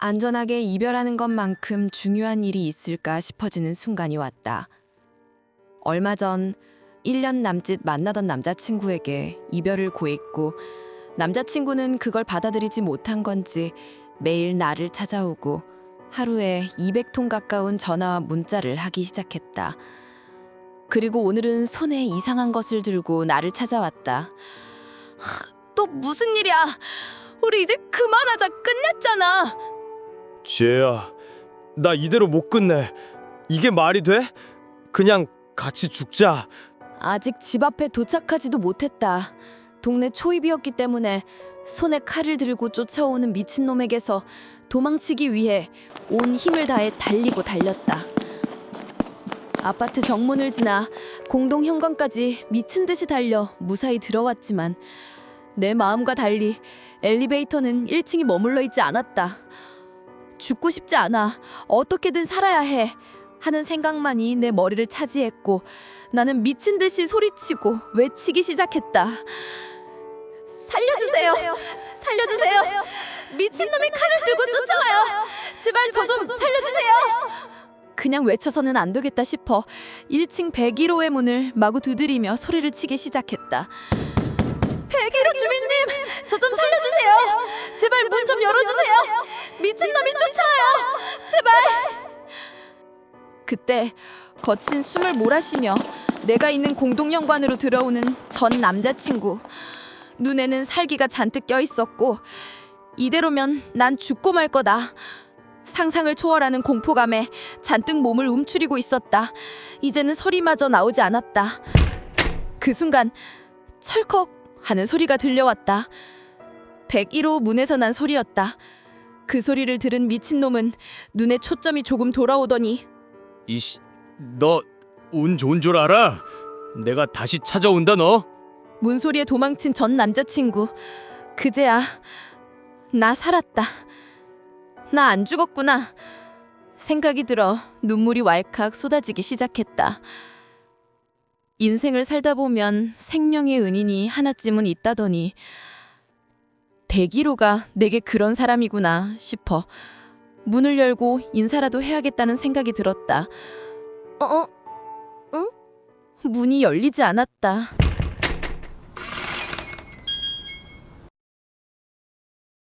안전하게 이별하는 것만큼 중요한 일이 있을까 싶어지는 순간이 왔다. 얼마 전 1년 남짓 만나던 남자친구에게 이별을 고했고 남자친구는 그걸 받아들이지 못한 건지 매일 나를 찾아오고 하루에 200통 가까운 전화와 문자를 하기 시작했다. 그리고 오늘은 손에 이상한 것을 들고 나를 찾아왔다. 하, 또 무슨 일이야? 우리 이제 그만하자. 끝냈잖아. 지혜야, 나 이대로 못 끝내. 이게 말이 돼? 그냥 같이 죽자. 아직 집 앞에 도착하지도 못했다. 동네 초입이었기 때문에 손에 칼을 들고 쫓아오는 미친놈에게서 도망치기 위해 온 힘을 다해 달리고 달렸다. 아파트 정문을 지나 공동 현관까지 미친 듯이 달려 무사히 들어왔지만 내 마음과 달리 엘리베이터는 1층이 머물러 있지 않았다. 죽고 싶지 않아. 어떻게든 살아야 해. 하는 생각만이 내 머리를 차지했고 나는 미친 듯이 소리치고 외치기 시작했다. 살려주세요. 살려주세요. 미친놈이 칼을 들고 쫓아와요. 제발 저 좀 살려주세요. 그냥 외쳐서는 안 되겠다 싶어 1층 101호의 문을 마구 두드리며 소리를 치기 시작했다. 101호 주민님, 저 좀 살려주세요. 제발 문 좀 열어주세요. 미친놈이 쫓아와요. 제발. 그때 거친 숨을 몰아쉬며 내가 있는 공동연관으로 들어오는 전 남자친구. 눈에는 살기가 잔뜩 껴 있었고 이대로면 난 죽고 말 거다. 상상을 초월하는 공포감에 잔뜩 몸을 움츠리고 있었다. 이제는 소리마저 나오지 않았다. 그 순간 철컥 하는 소리가 들려왔다. 101호 문에서 난 소리였다. 그 소리를 들은 미친놈은 눈에 초점이 조금 돌아오더니 이씨, 너 운 좋은 줄 알아? 내가 다시 찾아온다 너. 문소리에 도망친 전 남자친구. 그제야 나 살았다. 나 안 죽었구나. 생각이 들어 눈물이 왈칵 쏟아지기 시작했다. 인생을 살다 보면 생명의 은인이 하나쯤은 있다더니 대기로가 내게 그런 사람이구나 싶어 문을 열고 인사라도 해야겠다는 생각이 들었다. 어? 어? 응? 문이 열리지 않았다.